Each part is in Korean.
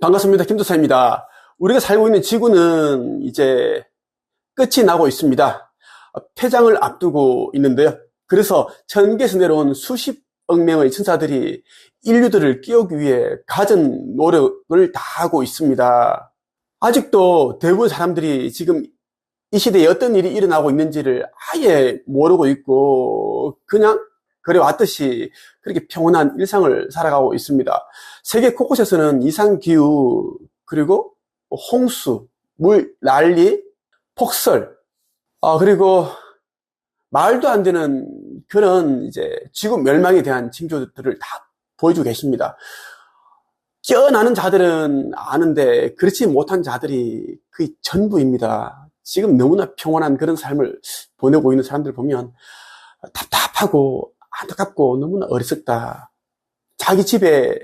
반갑습니다. 김도사입니다. 우리가 살고 있는 지구는 이제 끝이 나고 있습니다. 폐장을 앞두고 있는데요. 그래서 천계에서 내려온 수십 억 명의 천사들이 인류들을 끼우기 위해 가진 노력을 다 하고 있습니다. 아직도 대부분 사람들이 지금 이 시대에 어떤 일이 일어나고 있는지를 아예 모르고 있고 그냥 그래 왔듯이 그렇게 평온한 일상을 살아가고 있습니다. 세계 곳곳에서는 이상기후, 그리고 홍수, 물, 난리, 폭설, 아, 그리고 말도 안 되는 그런 이제 지구 멸망에 대한 징조들을 다 보여주고 계십니다. 깨어나는 자들은 아는데 그렇지 못한 자들이 그 전부입니다. 지금 너무나 평온한 그런 삶을 보내고 있는 사람들 보면 답답하고 안타깝고 너무나 어리석다. 자기 집에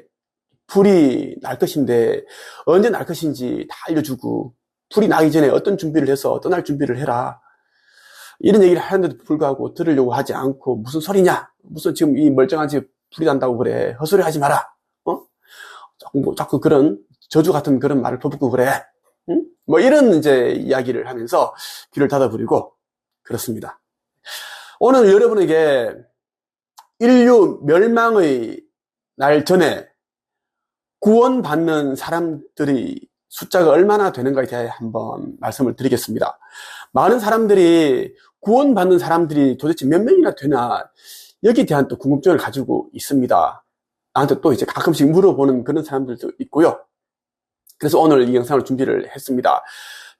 불이 날 것인데 언제 날 것인지 다 알려주고 불이 나기 전에 어떤 준비를 해서 떠날 준비를 해라. 이런 얘기를 하는데도 불구하고 들으려고 하지 않고 무슨 소리냐? 무슨 지금 이 멀쩡한 집 불이 난다고 그래. 헛소리 하지 마라. 어? 자꾸, 뭐 자꾸 그런 저주 같은 그런 말을 퍼붓고 그래. 응? 뭐 이런 이제 이야기를 하면서 귀를 닫아버리고 그렇습니다. 오늘 여러분에게 인류 멸망의 날 전에 구원받는 사람들이 숫자가 얼마나 되는가에 대해 한번 말씀을 드리겠습니다. 많은 사람들이 구원받는 사람들이 도대체 몇 명이나 되나 여기에 대한 또 궁금증을 가지고 있습니다. 나한테 또 이제 가끔씩 물어보는 그런 사람들도 있고요. 그래서 오늘 이 영상을 준비를 했습니다.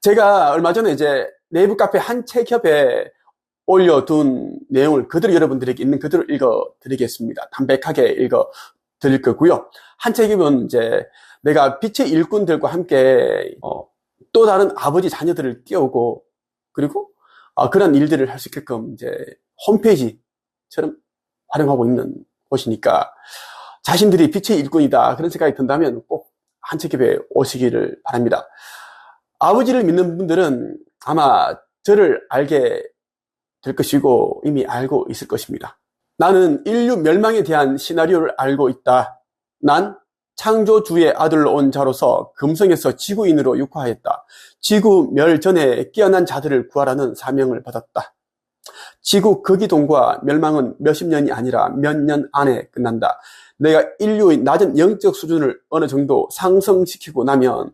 제가 얼마 전에 이제 네이버 카페 한 책협에 올려둔 내용을 그대로 여러분들에게 있는 그대로 읽어 드리겠습니다. 담백하게 읽어 드릴 거고요. 한 책임은 이제 내가 빛의 일꾼들과 함께 어, 또 다른 아버지 자녀들을 끼우고 그리고 어, 그런 일들을 할 수 있게끔 이제 홈페이지처럼 활용하고 있는 곳이니까 자신들이 빛의 일꾼이다 그런 생각이 든다면 꼭 한책협에 오시기를 바랍니다. 아버지를 믿는 분들은 아마 저를 알게 될 것이고 이미 알고 있을 것입니다. 나는 인류 멸망에 대한 시나리오를 알고 있다. 난 창조주의 아들로 온 자로서 금성에서 지구인으로 육화했다. 지구 멸 전에 깨어난 자들을 구하라는 사명을 받았다. 지구 거기동과 멸망은 몇십 년이 아니라 몇 년 안에 끝난다. 내가 인류의 낮은 영적 수준을 어느 정도 상승시키고 나면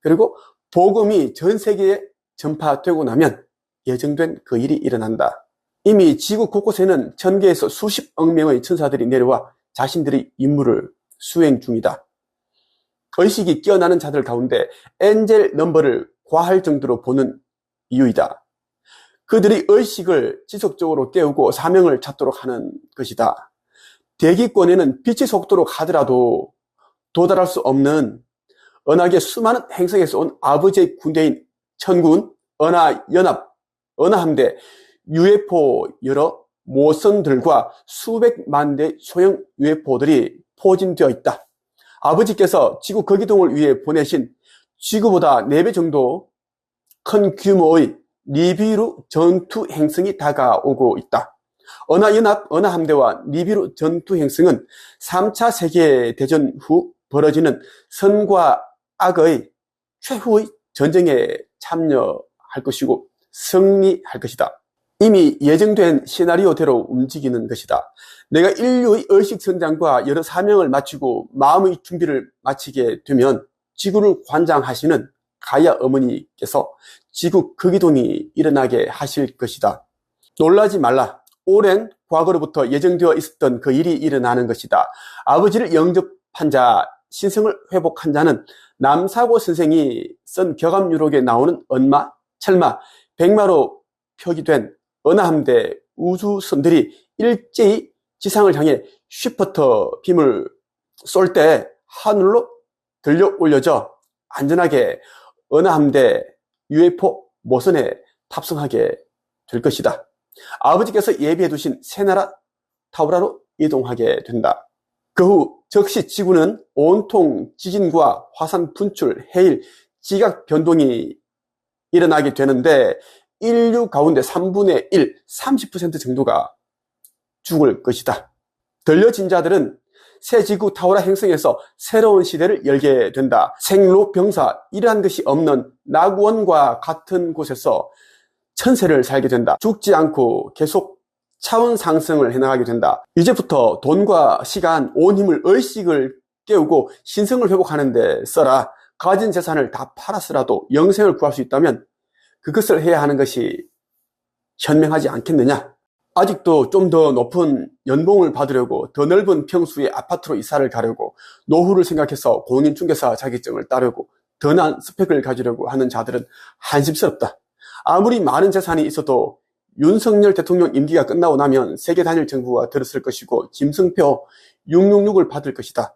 그리고 복음이 전 세계에 전파되고 나면 예정된 그 일이 일어난다. 이미 지구 곳곳에는 천개에서 수십억 명의 천사들이 내려와 자신들의 임무를 수행 중이다. 의식이 깨어나는 자들 가운데 엔젤 넘버를 과할 정도로 보는 이유이다. 그들이 의식을 지속적으로 깨우고 사명을 찾도록 하는 것이다. 대기권에는 빛의 속도로 가더라도 도달할 수 없는 은하계 수많은 행성에서 온 아버지의 군대인 천군, 은하 연합, 은하 함대, UFO 여러 모선들과 수백만 대 소형 UFO들이 포진되어 있다. 아버지께서 지구 거기동을 위해 보내신 지구보다 4배 정도 큰 규모의 리비루 전투 행성이 다가오고 있다. 은하연합 은하함대와 리비루 전투 행성은 3차 세계대전 후 벌어지는 선과 악의 최후의 전쟁에 참여할 것이고 승리할 것이다. 이미 예정된 시나리오대로 움직이는 것이다. 내가 인류의 의식 성장과 여러 사명을 마치고 마음의 준비를 마치게 되면 지구를 관장하시는 가야 어머니께서 지구 극이동이 일어나게 하실 것이다. 놀라지 말라. 오랜 과거로부터 예정되어 있었던 그 일이 일어나는 것이다. 아버지를 영접한 자, 신성을 회복한 자는 남사고 선생이 쓴 격암유록에 나오는 언마, 철마, 백마로 표기된 은하함대 우주선들이 일제히 지상을 향해 쉬프터 빔을 쏠 때 하늘로 들려 올려져 안전하게 은하함대 UFO 모선에 탑승하게 될 것이다. 아버지께서 예비해 두신 새나라 타우라로 이동하게 된다. 그 후 즉시 지구는 온통 지진과 화산 분출, 해일, 지각 변동이 일어나게 되는데 인류 가운데 3분의 1, 30% 정도가 죽을 것이다. 들려진 자들은 새 지구 타오라 행성에서 새로운 시대를 열게 된다. 생로병사 이러한 것이 없는 낙원과 같은 곳에서 천세를 살게 된다. 죽지 않고 계속 차원 상승을 해나가게 된다. 이제부터 돈과 시간, 온 힘을 의식을 깨우고 신성을 회복하는 데 써라. 가진 재산을 다 팔았으라도 영생을 구할 수 있다면 그것을 해야 하는 것이 현명하지 않겠느냐? 아직도 좀 더 높은 연봉을 받으려고 더 넓은 평수의 아파트로 이사를 가려고 노후를 생각해서 공인중개사 자격증을 따려고 더 나은 스펙을 가지려고 하는 자들은 한심스럽다. 아무리 많은 재산이 있어도 윤석열 대통령 임기가 끝나고 나면 세계 단일 정부가 들었을 것이고 김승표 666을 받을 것이다.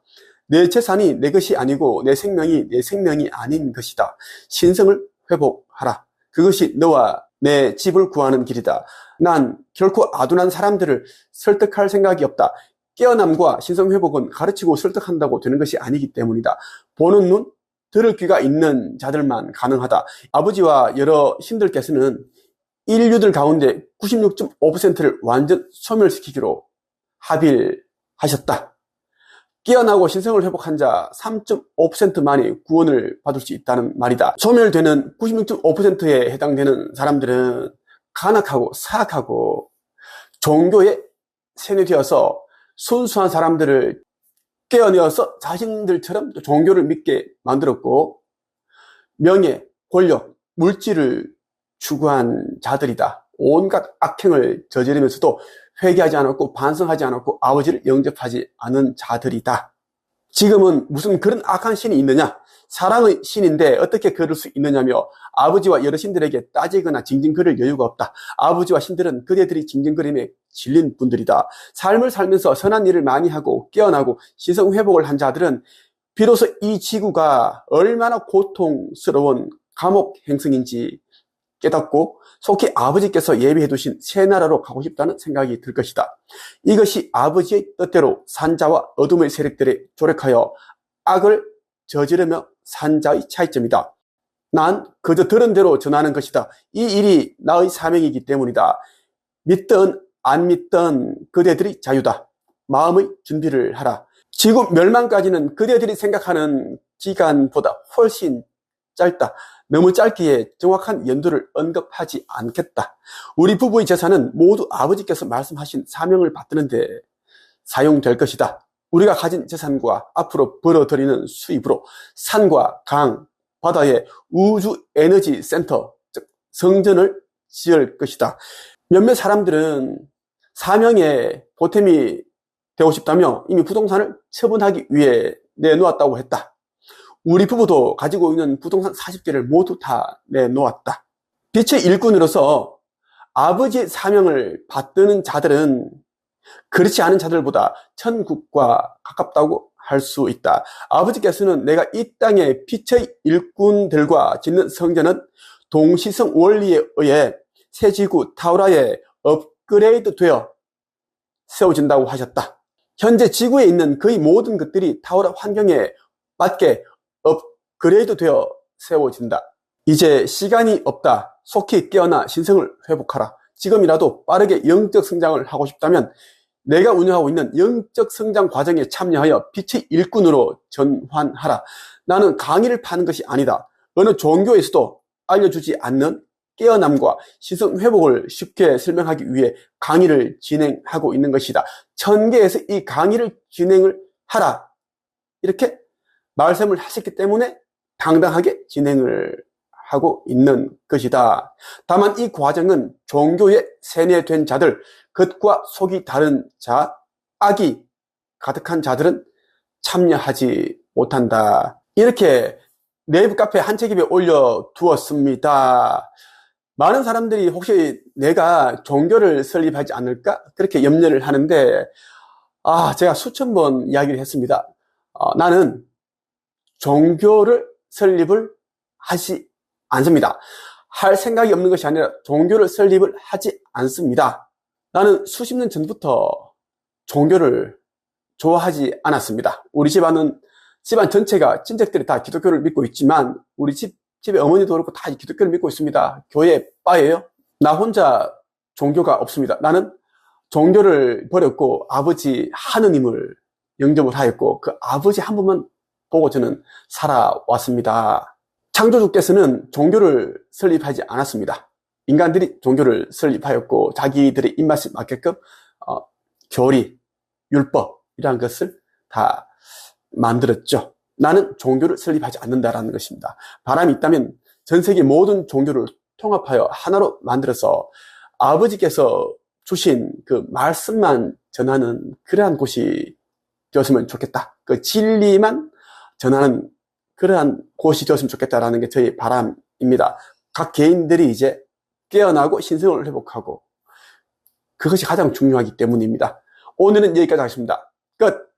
내 재산이 내 것이 아니고 내 생명이 내 생명이 아닌 것이다. 신성을 회복하라. 그것이 너와 내 집을 구하는 길이다. 난 결코 아둔한 사람들을 설득할 생각이 없다. 깨어남과 신성회복은 가르치고 설득한다고 되는 것이 아니기 때문이다. 보는 눈, 들을 귀가 있는 자들만 가능하다. 아버지와 여러 신들께서는 인류들 가운데 96.5%를 완전 소멸시키기로 합의하셨다. 깨어나고 신성을 회복한 자 3.5%만이 구원을 받을 수 있다는 말이다. 소멸되는 96.5%에 해당되는 사람들은 간악하고 사악하고 종교에 세뇌되어서 순수한 사람들을 깨어내어서 자신들처럼 종교를 믿게 만들었고 명예, 권력, 물질을 추구한 자들이다. 온갖 악행을 저지르면서도 회개하지 않았고 반성하지 않았고 아버지를 영접하지 않은 자들이다. 지금은 무슨 그런 악한 신이 있느냐? 사랑의 신인데 어떻게 그럴 수 있느냐며 아버지와 여러 신들에게 따지거나 징징거릴 여유가 없다. 아버지와 신들은 그대들이 징징거림에 질린 분들이다. 삶을 살면서 선한 일을 많이 하고 깨어나고 시성 회복을 한 자들은 비로소 이 지구가 얼마나 고통스러운 감옥 행성인지 깨닫고 속히 아버지께서 예비해 두신 새 나라로 가고 싶다는 생각이 들 것이다. 이것이 아버지의 뜻대로 산자와 어둠의 세력들에 조력하여 악을 저지르며 산자의 차이점이다. 난 그저 들은 대로 전하는 것이다. 이 일이 나의 사명이기 때문이다. 믿든 안 믿든 그대들이 자유다. 마음의 준비를 하라. 지구 멸망까지는 그대들이 생각하는 기간보다 훨씬 짧다. 너무 짧기에 정확한 연도를 언급하지 않겠다. 우리 부부의 재산은 모두 아버지께서 말씀하신 사명을 받드는데 사용될 것이다. 우리가 가진 재산과 앞으로 벌어들이는 수입으로 산과 강, 바다에 우주 에너지 센터, 즉 성전을 지을 것이다. 몇몇 사람들은 사명에 보탬이 되고 싶다며 이미 부동산을 처분하기 위해 내놓았다고 했다. 우리 부부도 가지고 있는 부동산 40개를 모두 다 내놓았다. 빛의 일꾼으로서 아버지의 사명을 받드는 자들은 그렇지 않은 자들보다 천국과 가깝다고 할 수 있다. 아버지께서는 내가 이 땅의 빛의 일꾼들과 짓는 성전은 동시성 원리에 의해 새 지구 타우라에 업그레이드 되어 세워진다고 하셨다. 현재 지구에 있는 거의 모든 것들이 타우라 환경에 맞게 업 그레이드 되어 세워진다. 이제 시간이 없다. 속히 깨어나 신성을 회복하라. 지금이라도 빠르게 영적 성장을 하고 싶다면 내가 운영하고 있는 영적 성장 과정에 참여하여 빛의 일꾼으로 전환하라. 나는 강의를 파는 것이 아니다. 어느 종교에서도 알려주지 않는 깨어남과 시성 회복을 쉽게 설명하기 위해 강의를 진행하고 있는 것이다. 천계에서 이 강의를 진행을 하라. 이렇게 말씀을 하셨기 때문에 당당하게 진행을 하고 있는 것이다. 다만 이 과정은 종교에 세뇌된 자들, 겉과 속이 다른 자, 악이 가득한 자들은 참여하지 못한다. 이렇게 네이버 카페 한 책임에 올려두었습니다. 많은 사람들이 혹시 내가 종교를 설립하지 않을까? 그렇게 염려를 하는데, 아, 제가 수천 번 이야기를 했습니다. 어, 나는 종교를 설립을 하지 않습니다. 할 생각이 없는 것이 아니라 종교를 설립을 하지 않습니다. 나는 수십 년 전부터 종교를 좋아하지 않았습니다. 우리 집안은 집안 전체가 친척들이 다 기독교를 믿고 있지만 우리 집 집에 어머니도 그렇고 다 기독교를 믿고 있습니다. 교회 빠예요. 나 혼자 종교가 없습니다. 나는 종교를 버렸고 아버지 하느님을 영접을 하였고 그 아버지 한 분만 보고 저는 살아왔습니다. 창조주께서는 종교를 설립하지 않았습니다. 인간들이 종교를 설립하였고 자기들의 입맛에 맞게끔 어, 교리, 율법이라는 것을 다 만들었죠. 나는 종교를 설립하지 않는다라는 것입니다. 바람이 있다면 전 세계 모든 종교를 통합하여 하나로 만들어서 아버지께서 주신 그 말씀만 전하는 그러한 곳이 되었으면 좋겠다. 그 진리만 전하는 그러한 곳이 되었으면 좋겠다라는 게 저희 바람입니다. 각 개인들이 이제 깨어나고 신성을 회복하고 그것이 가장 중요하기 때문입니다. 오늘은 여기까지 하겠습니다. 끝!